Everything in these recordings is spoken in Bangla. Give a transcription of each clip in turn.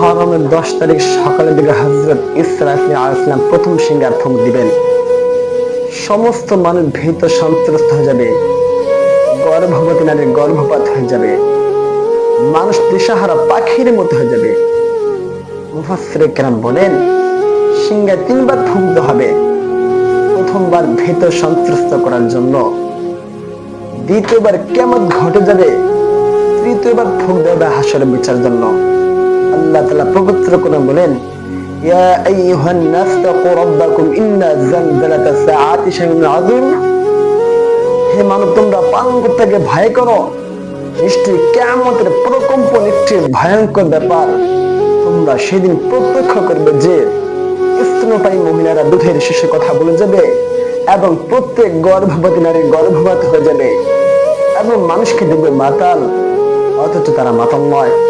মহরমের দশ তারিখ সকালের দিকে হজরত ইসরাফি আলাইসলাম প্রথম সিংহার ফুক দিবেন। সমস্ত মানুষ ভীত সন্ত্রস্ত হয়ে যাবে। গর্ভবতী নারীর গর্ভপাত হয়ে যাবে। মানুষ দিশাহারা পাখির মতো হয়ে যাবে। মুফাসসিরে কেরাম বলেন, সিংহায় তিনবার ফুক হবে। প্রথমবার ভীত সন্ত্রস্ত করার জন্য। দ্বিতীয়বার কেমন ঘটে যাবে। তৃতীয়বার ফুক দেবে হাসরের বিচার জন্য। আল্লাহ তাআলা পবিত্র করে বলেন সেদিন প্রত্যক্ষ করবে যে, স্তন্যপায়ী মহিলারা দুধের শেষে কথা বলে যাবে এবং প্রত্যেক গর্ভবতী নারী গর্ভপাত হয়ে যাবে এবং মানুষকে দেখবে মাতাল, অথচ তারা মাতাল নয়।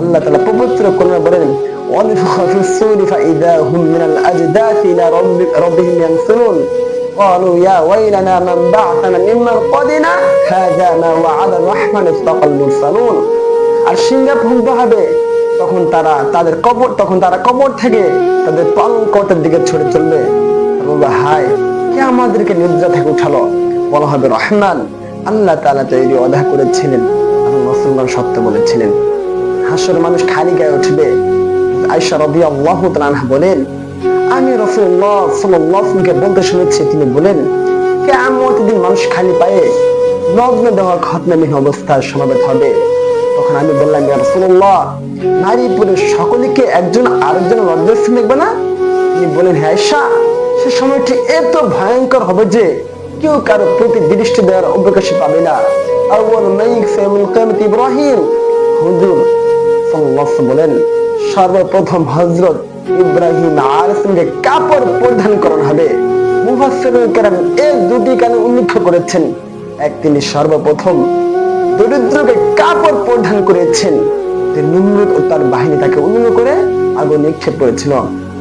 আল্লাহ তাআলা পবিত্র করে বলেন ونفخ في الصور فإذا هم من الأجداث إلى رب ربهم ينسلون قالوا يا ويلنا من بعثنا من مرقدنا هذا ما وعد الرحمن صدق المرسلون আর সিংহা ভুগত হবে তখন তারা তাদের কবর তখন তারা কবর থেকে তাদের পালঙ্কটের দিকে ছুটে চলবে বলবে হায় কে আমাদেরকে নিদ্রা থেকে উঠালো বলা হবে রহমান আল্লাহ তাআলা তো এই অধা করেছিলেন এবং মুসলমান সত্য বলেছিলেন হাসর মানুষ খালি গায়ে উঠবে। আয়সা রবি আল্লাহ বলেন, আমি রসুল্লাহ সাল্লাহকে বলতে শুনেছি। তিনি বলেন কেমন দিন মানুষ খালি পায়ে নগ্ন দেওয়া খতনামীন অবস্থায় সমাবেত হবে। তখন আমি বললাম রসুল্লাহ নারী পুরুষ সকলকে একজন আরেকজন দেখবে না? তিনি বলেন হ্যাঁ আয়সা সে সময়টি এত ভয়ঙ্কর হবে যে কেউ কারও প্রতি দৃষ্টি দেওয়ার অবকাশই পাবে না। আউয়াল কিয়ামত ইব্রাহিম। হুজুর বলেন, সর্বপ্রথম হজরত ইব্রাহিম আলাইহিসসালামকে কাপড় পরিধান করানো হবে। কেরাম এই দুটি উল্লেখ করেছেন। এক তিনি সর্বপ্রথম দরিদ্রকে কাপড় পরিধান করেছেন। ও তার বাহিনী তাকে উন্নয়ন করে আগুন নিক্ষেপ করেছিল।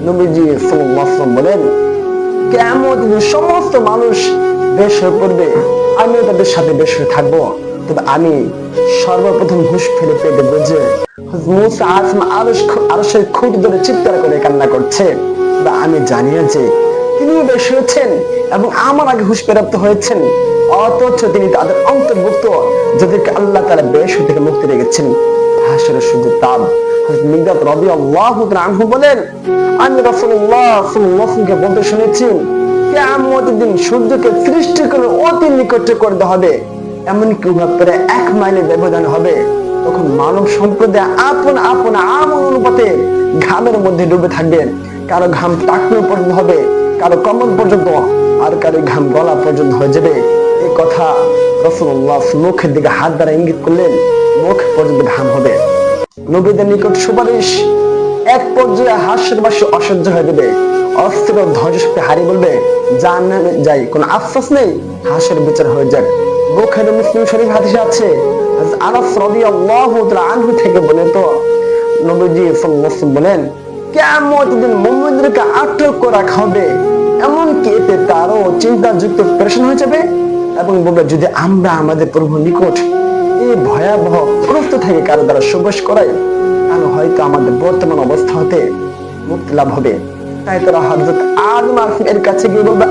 নবীজি সাল্লাল্লাহু বলেন কেমন সমস্ত মানুষ বেশ হয়ে পড়বে, আমিও তাদের সাথে বেশ হয়ে থাকব। তবে আমি সর্বপ্রথম হুশ ফেলে দেবো যে মুসা আসমা আরশ আরশের খুঁটি ধরে চিৎকার করে কান্না করছে। বা আমি জানি না যে তিনি বেশ হয়েছেন এবং আমার আগে হুশ প্রাপ্ত হয়েছেন। অথচ তিনি তাদের অন্তর্ভুক্ত, যাদেরকে আল্লাহ তারা বেশ থেকে মুক্তি রেখেছেন হাসরের সূর্য তাব। মিগদাত রবি আল্লাহ আনহু বলেন, আমি রাসূলুল্লাহ সাল্লাল্লাহু বলতে শুনেছি, কিয়ামতের দিন সূর্যকে সৃষ্টি করে অতি নিকটে করতে হবে। এমনকি উহা প্রায় এক মাইলের ব্যবধান হবে, তখন মানব সম্প্রদায় আপন আপন আমন অনুপাতে ঘামের মধ্যে ডুবে থাকবে। কারও ঘাম টাকনো পর্যন্ত হবে, কারও কমর পর্যন্ত, আর কারও ঘাম গলা পর্যন্ত হয়ে যাবে। এই কথা রসুল্লাহ মুখের দিকে হাত দ্বারা ইঙ্গিত করলেন, মুখ পর্যন্ত ঘাম হবে। নবীদের নিকট সুপারিশ, এক পর্যায়ে হাস্যের বাসী অসহ্য হয়ে যাবে। অস্থির ধৈর্য শক্তি হারিয়ে বলবে জান যাই, কোন আশ্বাস নেই হাসের বিচার হয়ে যাক। বুখারী মুসলিম শরীফ হাদিসে আছে। আনাস রাদিয়াল্লাহু তাআলা আনহু থেকে নবীজি সাল্লাল্লাহু বলেন, কিয়ামত দিন মুমিনদেরকে আটক হবে। এতে তারও চিন্তাযুক্ত হয়ে যাবে এবং বলবে, যদি আমরা আমাদের প্রভু নিকট এই ভয়াবহ প্রস্তুত থেকে কারও দ্বারা সুবেশ করাই, তাহলে হয়তো আমাদের বর্তমান অবস্থা হতে মুক্তি লাভ হবে। তাই তারা হযরত আদম কাছে গিয়ে বলবে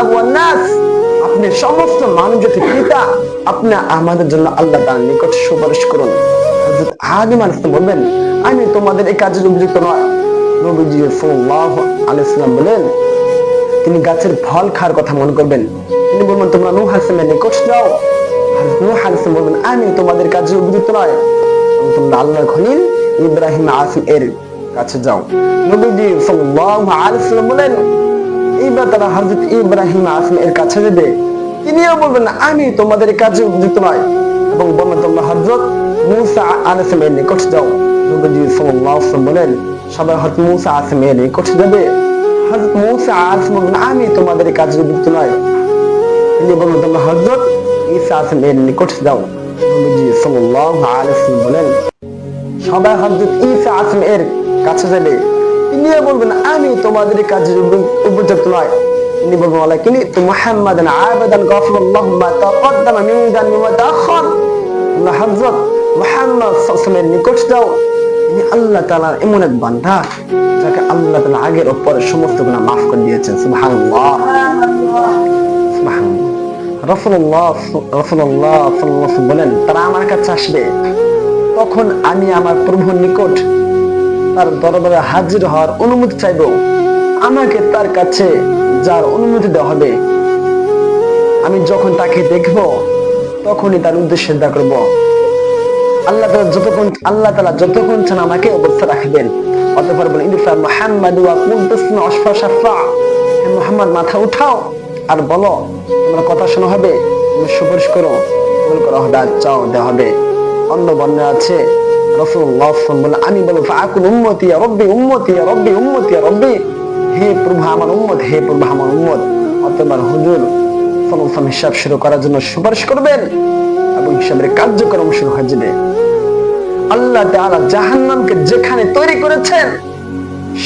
আবু নাস। আপনি সমস্ত মানুষ জাতির পিতা, আপনি আমাদের জন্য আল্লাহ তার নিকট সুপারিশ করুন। হযরত আদম আলাইহিস বলবেন, আমি তোমাদের এই কাজে উপযুক্ত নয়। নবীজি আলাইহি বলেন তিনি গাছের ফল খাওয়ার কথা মনে করবেন। তিনি বলবেন তোমরা নূহ আলাইহিসের নিকট যাও। নূহ আলাইহিস বলবেন, আমি তোমাদের কাজে নয়। তোমরা খলিল ইব্রাহিম আসিম এর কাছে যাও। নবীজি আলাইহি বলেন এইবার তারা হযরত ইব্রাহিম আসিম এর কাছে যাবে। তিনিও বলবেন আমি তোমাদের কাজে উপযুক্ত নয় এবং বলল তোমরা হজরত মুসা আলাইসালামের নিকট যাও। সাল্লাল্লাহু বলেন সবাই হজরত মুসা আলাইসালামের নিকট যাবে? হজরত মুসা আলাইহিস সালাম বললেন, আমি তোমাদের কাজে যুক্ত নয় তিনি বললেন তোমরা হজরত ঈসা আলাইহিসসালামের নিকট যাও। সাল্লাল্লাহু আলাইহি বলেন সবাই হজরত ঈসা আলাইহিসসালামের কাছে যাবে। তিনি বলবেন, আমি তোমাদের কাজে উপযুক্ত নয়। তিনি বলবেন মুহাম্মাদান হযরত মুহাম্মদ সাল্লাল্লাহু নিকট তিনি আল্লাহ তাআলার এমন এক বান্দা, যাকে আল্লাহ তাআলা আগের সমস্ত গুনাহ মাফ করে দিয়েছেন। সুবহানাল্লাহ। রসুল্লাহ রসুল্লাহ সাল্লাল্লাহু আলাইহি তারা আমার কাছে আসবে। তখন আমি আমার প্রভুর নিকট তার দরবারে হাজির হওয়ার অনুমতি চাইব। আমাকে তার কাছে যার অনুমতি দেওয়া হবে। আমি যখন তাকে দেখব, তখনই তার উদ্দেশ্যে দা করব। আল্লাহ তাআলা যতক্ষণ, আল্লাহ তাআলা যতক্ষণ চান আমাকে অবস্থা রাখবেন, অতঃপর বলেন ইনফা মুহাম্মাদু মুহাম্মদ, মাথা উঠাও আর বলো, তোমরা কথা শোনা হবে, তুমি সুপারিশ করো, কবুল করা হবে আর চাও দেওয়া হবে। অন্য বর্ণে আছে আমি ফাকুল রব্বি রব্বি রব্বি। হে আমার উম্মত, হে আমার উম্মত অতঃপর হুজুর হিসাব শুরু করার জন্য সুপারিশ করবেন এবং হিসাবের কার্যক্রম শুরু হয়ে যাবে। আল্লাহ জাহান্নামকে যেখানে তৈরি করেছেন,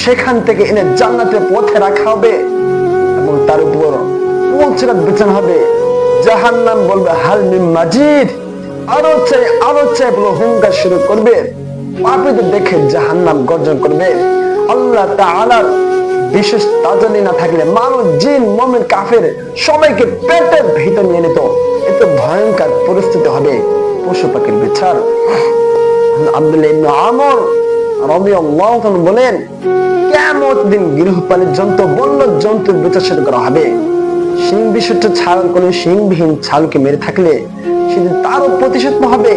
সেখান থেকে এনে জান্নাতের পথে রাখা হবে এবং তার উপর পৌঁছানো বিছানো হবে। জাহান্নাম বলবে, হাল মাজিদ। আরও চাই আরও চাই বলে হুঙ্কার শুরু করবে। পাপীদের দেখে জাহান্নাম গর্জন করবে। আল্লাহ তাআলার বিশেষ তাজানি না থাকলে মানুষ, জিন, মমিন, কাফের সবাইকে পেটের ভিতর নিয়ে নিত। এত ভয়ঙ্কর পরিস্থিতি হবে পশু পাখির বিচার। আব্দুল্লাহ আমর রাদিয়াল্লাহু তাআলা বলেন, কিয়ামত দিন গৃহপালিত জন্তু বন্য জন্তুর বিচার শুরু করা হবে। সিং বিশিষ্ট ছাগল কোন সিংবিহীন ছাগলকে মেরে থাকলে সেদিন তারও প্রতিশোধ হবে।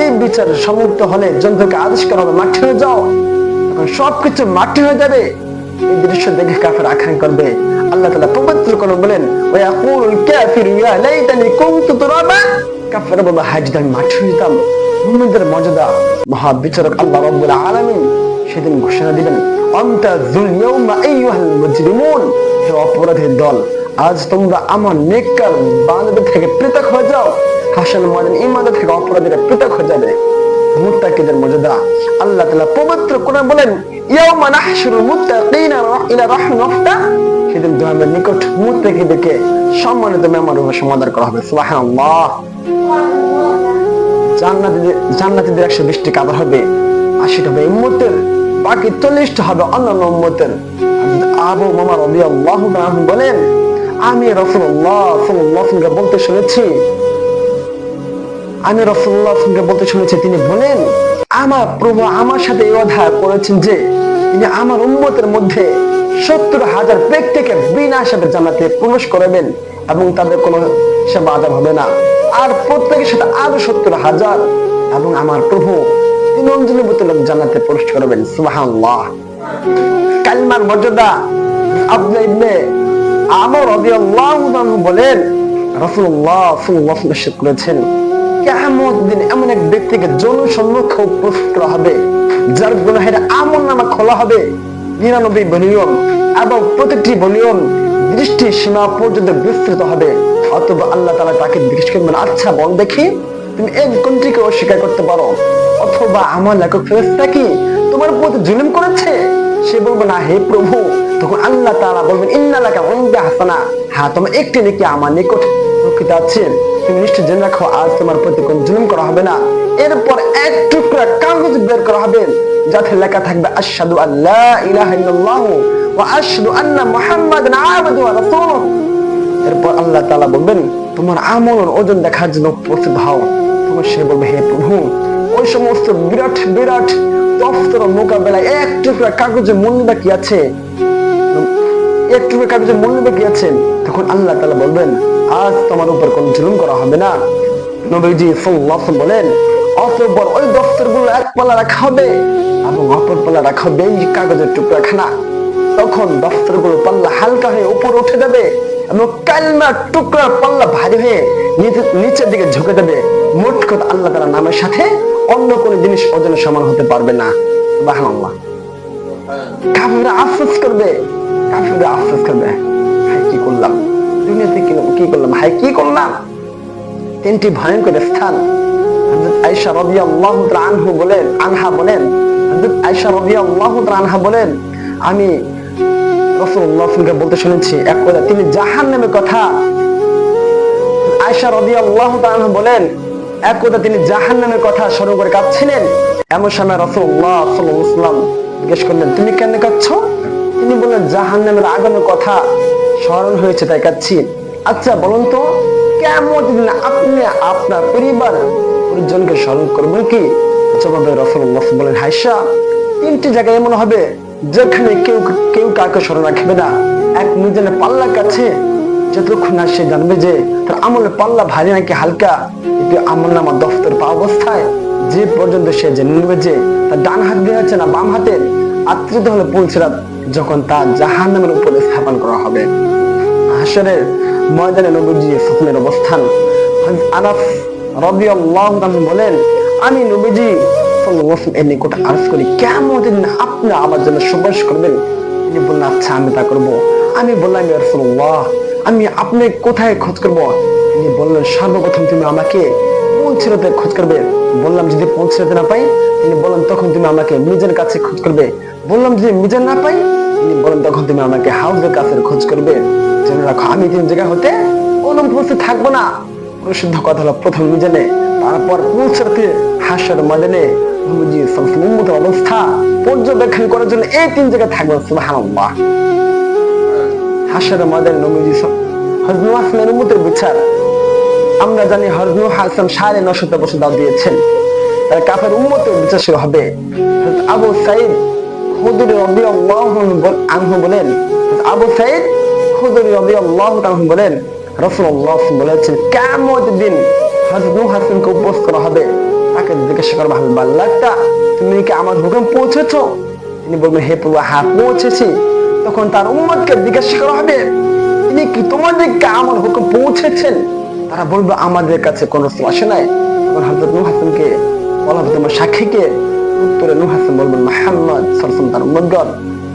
এই বিচার সম্মুক্ত হলে জন্তুকে আদেশ করা হবে, মাঠে হয়ে যাও। তখন সবকিছু মাটি হয়ে যাবে। এই দৃশ্য দেখে কাফের আখ্যান করবে। আল্লাহ তাআলা পবিত্র করে বলেন কাফিরু যদি আমি যেতাম, মুমিনদের আল্লাহ আলামিন সেদিন ঘোষণা দিবেন আনতা ইয়াউমা আইয়ুহাল মুজরিমুন। হে অপরাধীর দল আজ তোমরা আমার নেককার বান্দাদের থেকে পৃথক হয়ে যাও। হাসান ময়দান ইমানদার থেকে অপরাধীরা পৃথক হয়ে যাবে। মুত্তাকিদের মর্যাদা আল্লাহ পবিত্র বলেন, ইয়াউমা মুত্তাকিনা ইলা রাহমাতিকা সেদিন নিকট মুত্তাকিদেরকে সম্মানিত রূপে সমাদর করা হবে। সুবহানাল্লাহ। জান্নাতীদের জান্নাতীদের হবে। আশিটা হবে উম্মতের, বাকি চল্লিশটা হবে অন্যান্য উম্মতের। আবু মামা বলেন আমি রসুল্লাহ সাল্লাহ বলতে শুনেছি। আমি রসুল্লাহ বলতে শুনেছি, তিনি বলেন, আমার প্রভু আমার সাথে এই অধা করেছেন যে, তিনি আমার উম্মতের মধ্যে সত্তর হাজার ব্যক্তিকে বিনা হিসাবে জানাতে প্রবেশ করাবেন এবং তাদের কোনো সেবা আদাব হবে না। আর প্রত্যেকের সাথে আরও সত্তর হাজার এবং আমার প্রভু তিন অঞ্জলি বোতলে জানাতে প্রবেশ করবেন। সুবহানাল্লাহ। কালমার মর্যাদা আব্দুল্লাহ ইবনে আমর বলেন সাল্লাল্লাহু করেছেন, কিয়ামত দিন এমন এক ব্যক্তিকে জনসম্মুখে উপস্থিত করা হবে, যার নামা খোলা হবে। নিরানব্বই ভলিউম এবং ভলিউম দৃষ্টি সীমা পর্যন্ত বিস্তৃত হবে। অথবা আল্লাহ তাআলা তাকে জিজ্ঞেস করবেন আচ্ছা বল দেখি, তুমি এক কোনটিকে অস্বীকার করতে পারো, অথবা আমার লেখক ফেরেশতা কি তোমার প্রতি জুলুম করেছে? সে বলবে, না হে প্রভু তখন আল্লাহ তাআলা বলবেন ইন্নালাকা উনবা হাসানা। হ্যাঁ তোমার একটি নাকি আমার নিকট রক্ষিত আছে। তুমি নিশ্চয় জেনে রাখো, আজ তোমার প্রতি কোন জুলুম করা হবে না। এরপর এক টুকরা কাগজ বের করা হবে, যাতে লেখা থাকবে, আশহাদু আল্লা ইলাহা ওয়া আন্না ওয়া এরপর আল্লাহ তাআলা বলবেন, তোমার আমলের ওজন দেখার জন্য উপস্থিত হও। তখন সে বলবে, হে প্রভু, ওই সমস্ত বিরাট বিরাট দফতর মোকাবেলায় এক টুকরা কাগজে মূল্য কি আছে? এক টুকরা কাগজে মূল্য আছে তখন আল্লাহ তাআলা বলবেন, আজ তোমার উপর কোন জুলুম করা হবে না। নবীজি আলাইহি বলেন, অতঃপর ওই দফতরগুলো এক পাল্লা রাখা হবে এবং অপর পাল্লা রাখা হবে এই কাগজের টুকরাখানা তখন দফতরগুলো পাল্লা হালকা হয়ে উপর উঠে যাবে এবং কালমার টুকরার পাল্লা ভারী হয়ে নিচের দিকে ঝুঁকে যাবে। মোট কথা আল্লাহ তাআলা নামের সাথে অন্য কোনো জিনিস ওজনের সমান হতে পারবে না। সুবহানাল্লাহ। কাফিররা আফসোস করবে কাফিররা আফসোস কি করলাম? দুনিয়াতে কি করলাম? কি করলাম? তিনটি ভয়ঙ্কর স্থান। আয়েশা রাদিয়াল্লাহু আনহু বলেন, আনহা বলেন আনহা বলেন, আমি বলতে শুনেছি, এক কথা, তিনি জাহান্নামের কথা। আয়েশা রাদিয়াল্লাহু তাআলা বলেন, এক কথা, তিনি জাহান্নামের কথা স্মরণ করে কাঁদছিলেন। এমন সময় ওয়াসাল্লাম জিজ্ঞেস করলেন, তুমি কেন কাঁদছো? তিনি বললেন, জাহান্নামের আগানোর কথা স্মরণ হয়েছে তাই কাঁদছি। আচ্ছা বলুন তো, কেমন দিন আপনি আপনার পরিবার পরিজনকে স্মরণ করবেন কি? জবাবে বলেন হাইসা তিনটি জায়গায় এমন হবে যেখানে কেউ কেউ স্মরণ রাখবে না। এক পাল্লার কাছে যতক্ষণ না সে জানবে যে তার আমলের পাল্লা ভারী নাকি হালকা কিন্তু আমল নামা দফতর পা অবস্থায়। যে পর্যন্ত সে জেনে নেবে যে তার ডান হাত দিয়ে আছে না, বাম হাতের আত্মীয়তা হলে পৌঁছরাত যখন তার জাহান্নামের উপরে স্থাপন করা হবে। হাসরের ময়দানে নবীজি স্বপ্নের অবস্থান। রাদিয়াল্লাহু তাআলা বলেন, আমি নবীজি এর নিকট করি কেমন দিন আমার জন্য সুপারিশ করবেন? তিনি বললেন আচ্ছা আমি তা করব। আমি বললাম আমি আপনি কোথায় খোঁজ করব? তিনি বললেন, সর্বপ্রথম তুমি আমাকে পৌঁছাতে খোঁজ করবে? বললাম যদি পৌঁছাতে না পাই, তিনি বললেন, তখন তুমি আমাকে মিজানের কাছে খোঁজ করবে। বললাম, যদি মিজান না পাই? তিনি বলেন তখন তুমি আমাকে হাউজের কাছে খোঁজ করবে। জেনে রাখো, আমি তিন জায়গা হতে অনুপস্থিত থাকব না। প্রসিদ্ধ কথা হলো প্রথম মিজানে, তারপর পৌঁছাতে হাসার ময়দানে নবীজি অবস্থা পর্যবেক্ষণ করার জন্য এই তিন জায়গায় থাকবে সুবহানাল্লাহ। হাসার ময়দানে নবীজি বিচার। আমরা জানি হজনু হাসান সাড়ে নশত বছর দাও দিয়েছেন। তার কাফের উম্মতের বিচার শুরু হবে। আবু সাইদ খুদরি রাদিয়াল্লাহু আনহু বলেন। আবু সাইদ খুদরি রাদিয়াল্লাহু আনহু বলেন বলেছেন, কিয়ামত দিন হাসানকে উপস্থিত করা হবে। তাকে জিজ্ঞাসা করা হবে বাল্লাকটা তুমি কি আমার হুকুম পৌঁছেছো? তিনি বলবেন হে প্রভু হ্যাঁ পৌঁছেছি। তখন তার উম্মতকে জিজ্ঞাসা করা হবে, তিনি কি তোমাদেরকে আমার হুকুম পৌঁছেছেন? তারা বলবে আমাদের কাছে কোনো আসে নাই তখন হযরত নূহ হাসানকে বলা হবে তোমার সাক্ষীকে উত্তরে নূহ হাসান বলবেন মুহাম্মদ সাল্লাল্লাহু তার উম্মতগণ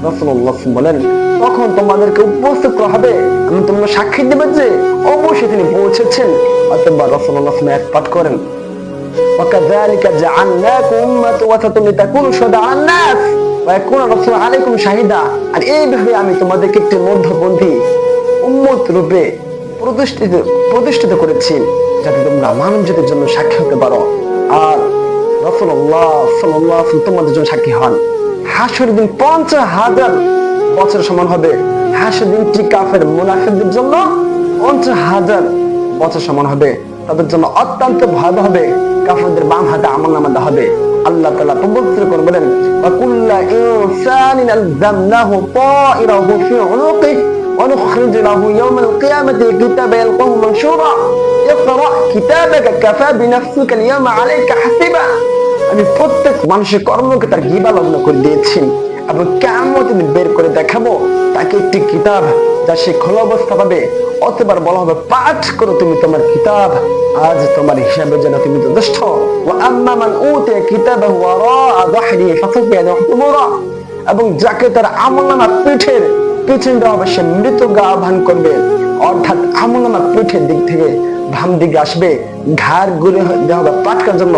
রাসূলুল্লাহ বলেন তখন তোমাদেরকে উপস্থিত করা হবে আমি তোমরা সাক্ষী দেবে যে অবশ্যই তিনি পৌঁছেছেন অথবা রাসূলুল্লাহ এক পাঠ করেন وكذلك جعلناكم أمة وسطا لتكونوا شهداء على الناس ويكون الرسول عليكم شهيدا আর এইভাবে আমি তোমাদেরকে একটি মধ্যপন্থী উম্মত রূপে প্রতিষ্ঠিত প্রতিষ্ঠিত করেছি যাতে তোমরা মানব জাতির জন্য সাক্ষী হতে পারো। আর সাল্লাহ তোমাদের জন্য সাক্ষী হন। হাসর দিন পঞ্চাশ হাজার বছর সমান হবে। হাসর কাফের জন্য? পঞ্চাশ হাজার বছর সমান হবে। তাদের জন্য অত্যন্ত ভয়াবহ হবে। কাফেরদের বাম হাতে আমল হবে। আল্লাহ তাআলা পবিত্র করে বলেন কুল্লা ফি ওয়া নুখরিজু লাহু ইয়াওমাল কিয়ামাতি কিতাবান ইয়ালকাহু মানশুরা اقرأ كتابك كفى بنفسك اليوم عليك حسيبا আমি প্রত্যেক মানুষের কর্মকে তার গিবা লগ্ন করে দিয়েছি এবং কেমন তিনি বের করে দেখাবো তাকে একটি কিতাব যা সে খোলা অবস্থা পাবে অতবার বলা হবে পাঠ করো তুমি তোমার কিতাব আজ তোমার হিসাবের জন্য তুমি যথেষ্ট ও আম্মামান উতে কিতাব ওয়ারা যাহরি ফাসাফি ইয়াদহুরা এবং যাকে তার আমলনামা পিঠের পিছনে দেওয়া হবে সে মৃত গা আহ্বান করবে অর্থাৎ আমলনামা পিঠের দিক থেকে ভাম দিকে আসবে ঘাড় ঘুরে দেওয়া হবে পাঠকার জন্য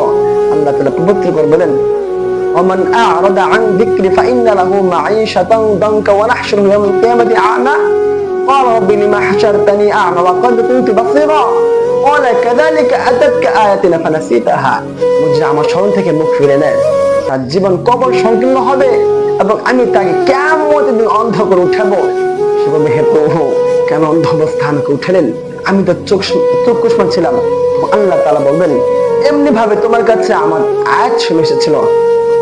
আল্লাহ তাআলা পবিত্র করে বলেন ومن أعرض عن ذكري فإن له معيشة ضنكا ونحشره يوم القيامة أعمى قال رب لما حشرتني أعمى وقد كنت بصيرا قال كذلك أتتك آياتنا فنسيتها বুঝে আমার স্মরণ থেকে মুখ ফিরে নেয় তার জীবন কবর সংকীর্ণ হবে এবং আমি তাকে কেমন দিন অন্ধ করে উঠাবো? সে বলবে, হে প্রভু, কেন অন্ধ অবস্থা আমাকে উঠালেন? আমি তো চোখ চক্ষুষ্মান ছিলাম। আল্লাহ তাআলা বলবেন এমনি ভাবে তোমার কাছে আমার আয়াত শুনে এসেছিল।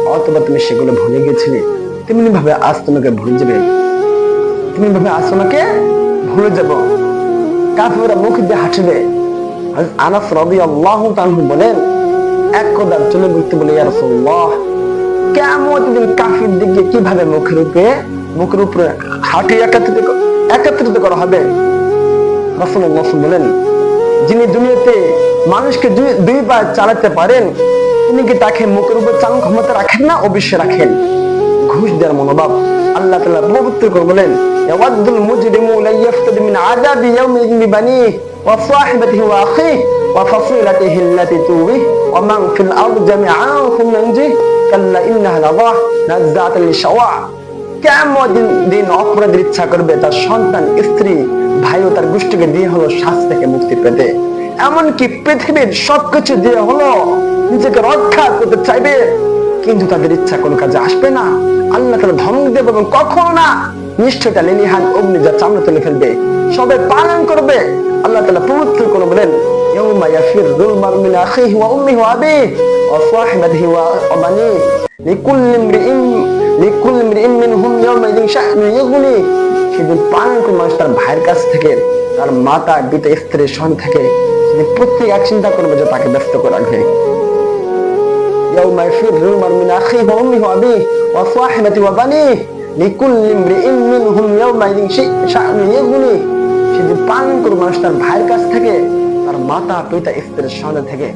অথবা তুমি সেগুলো ভুলে গেছিলে। তেমনি ভাবে আজ তোমাকে ভুলে যাবে। তেমনি ভাবে আজ তোমাকে ভুলে যাব। কাফেরা মুখ দিয়ে হাঁটবে। আনাস রাদিয়াল্লাহু তাআলা বলেন, এক কদম চলে বলতে বলে, ইয়া রাসূলুল্লাহ কেমন দিন কাফির দিকে কীভাবে মুখের উপরে মুখের উপরে হাঁটে একত্রিত একত্রিত করা হবে? রাসূলুল্লাহ বলেন, যিনি দুনিয়াতে মানুষকে দুই পা চালাতে পারেন, তিনি কি তাকে মুখের উপর চালান ক্ষমতা রাখেন না? অবশ্যই রাখেন। ঘুষ দেওয়ার মনোভাব। আল্লাহ তাআলা পবিত্র করে বলেন ইয়াওয়াদুল মুজরিমু লা মিন আযাবি ইয়াউমিন বিবানিহি ওয়া সাহিবাতিহি ওয়া আখিহি ওয়া ফাসিলাতিহি আল্লাতী তুবিহি ওয়া মান ফিল আরদি জামিআন কাল্লা কেমন দিন অপরাধের ইচ্ছা করবে, তার সন্তান, স্ত্রী, ভাই ও তার গোষ্ঠীকে দিয়ে হলো শাস্তি থেকে মুক্তি পেতে। এমনকি পৃথিবীর সবকিছু দিয়ে হলো নিজেকে রক্ষা করতে চাইবে। কিন্তু তাদের ইচ্ছা কোনো কাজে আসবে না। আল্লাহ তালা ধমক দেবে এবং কখনো না নিশ্চয়তা লিলিহান, অগ্নি যা চামড়া তুলে ফেলবে, সবে পালন করবে। আল্লাহ তালা পবিত্র করে বলেন يوم يفر المرء من أخيه وأمه وأبيه وصاحبته وبنيه لكل امرئ لكل امرئ منهم يومئذ شأن يغنيه সেদিন পালন করে মানুষ তার ভাইয়ের কাছ থেকে তার মাতা পিতা স্ত্রী সন থেকে সেদিন প্রত্যেক এক চিন্তা করবে যে তাকে ব্যস্ত করে রাখবে يوم يفر المرء من أخيه وأمه وأبيه وصاحبته وبنيه لكل امرئ منهم يومئذ شأن يغنيه সেদিন পালন করে মানুষ তার ভাইয়ের কাছ থেকে তার মাতা পিতা স্ত্রীর সঙ্গে থেকে